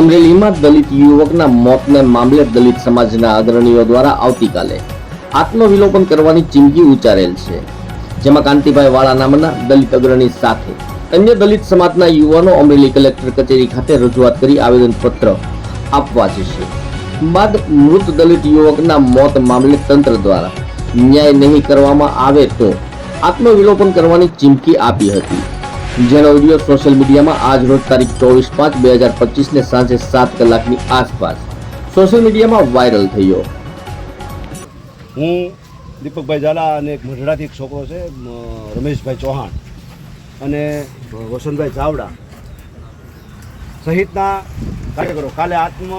અમરેલીમાં દલિત યુવકના મોતને મામલે દલિત સમાજના અગ્રણીઓ દ્વારા આવતીકાલે આત્મવિલોપન કરવાની ચીમકી ઉચ્ચારેલ છે. જેમાં કાંતિભાઈ વાળા નામના દલિત અગ્રણી સાથે અન્ય દલિત સમાજના યુવાનો અમરેલી કલેક્ટર કચેરી ખાતે રજૂઆત કરી આવેદનપત્ર આપવા જશે. બાદ મૃત દલિત યુવકના મોત મામલે તંત્ર દ્વારા ન્યાય નહીં કરવામાં આવે તો આત્મવિલોપન કરવાની ચીમકી આપી હતી. જેનો વીડિયો સોશિયલ મીડિયામાં આજ રોજ તારીખ ચોવીસ પાંચ બે હજાર પચીસને સાંજે સાત કલાકની આસપાસ સોશિયલ મીડિયામાં વાયરલ થયો. હું દીપકભાઈ ઝાલા અને એક મઢડાથી એક છોકરો છે રમેશભાઈ ચૌહાણ અને વસંતભાઈ ચાવડા સહિતના કાર્યકરો. કાલે આત્મ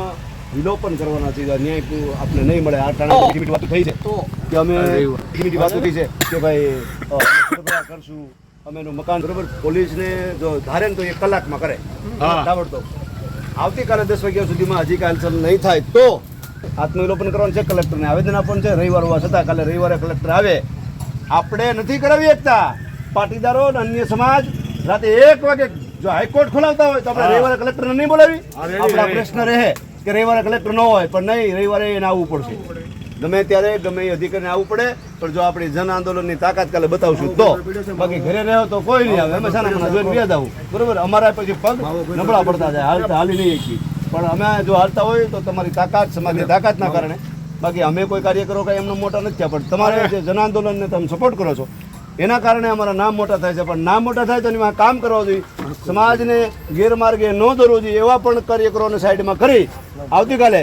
વિલોપન કરવાના છે ન્યાય આપણે નહીં મળે. આ ટાણે વાતો થઈ છે કે અમે વાતો થઈ છે કે ભાઈ કરશું. અમે એનું મકાન બરોબર પોલીસને જો ધારે ને તો એક કલાકમાં કરે. આવડતો. આવતીકાલે દસ વાગ્યા સુધીમાં હજી કાંઈ નહીં થાય તો આત્મવિલોપન કરવાનું છે કલેક્ટરને આવેદન આપવાનું છે. રવિવાર હોવા છતાં કાલે રવિવારે કલેક્ટર આવે. આપણે નથી કરાવી શકતા પાટીદારો અને અન્ય સમાજ રાતે એક વાગે જો હાઈકોર્ટ ખોલાવતા હોય તો આપણે રવિવારે કલેક્ટરને નહીં બોલાવી. આપણા પ્રશ્ન રહે કે રવિવારે કલેક્ટર ન હોય પણ નહીં રવિવારે એને આવવું પડશે. ગમે ત્યારે, ગમે એ અધિકારીને આવવું પડે, પણ જો આપણે જન આંદોલનની તાકાત કાલે બતાવશું, તો બાકી ઘરે રહ્યો તો કોઈ નહીં આવે. અમે મના જોઈને વ્યાજ આવું. બરોબર? અમારા પછી પગ નબળા પડતા જાય. હાલતા હાલી નહીં એકી પણ અમે જો હાલતા હોય તો તમારી તાકાત, સમાજની તાકાતના કારણે. બાકી અમે કોઈ કાર્યકરો કાંઈ એમનો મોટા નથી થયા, પણ તમારે જે જન આંદોલનને તમે સપોર્ટ કરો છો, એના કારણે અમારા નામ મોટા થાય છે. પણ નામ મોટા થાય તો એમાં કામ કરવા જોઈએ. સમાજને ગેરમાર્ગે ન દોરવું જોઈએ એવા પણ કાર્યકરોને સાઈડમાં કરી આવતીકાલે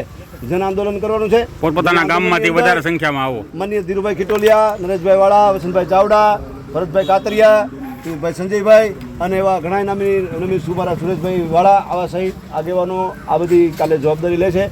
જન આંદોલન કરવાનું છે. પોતપોતાના ગામમાંથી વધારે સંખ્યામાં આવો. માનીય ધીરુભાઈ ખીટોલિયા નરેશભાઈ વાળા વસંતભાઈ ચાવડા ભરતભાઈ કાતરિયા ભાઈ સંજયભાઈ અને એવા ઘણા નામી નમી સુબારા સુરેશભાઈ વાળા આવા સહિત આગેવાનો આ બધી કાલે જવાબદારી લે છે.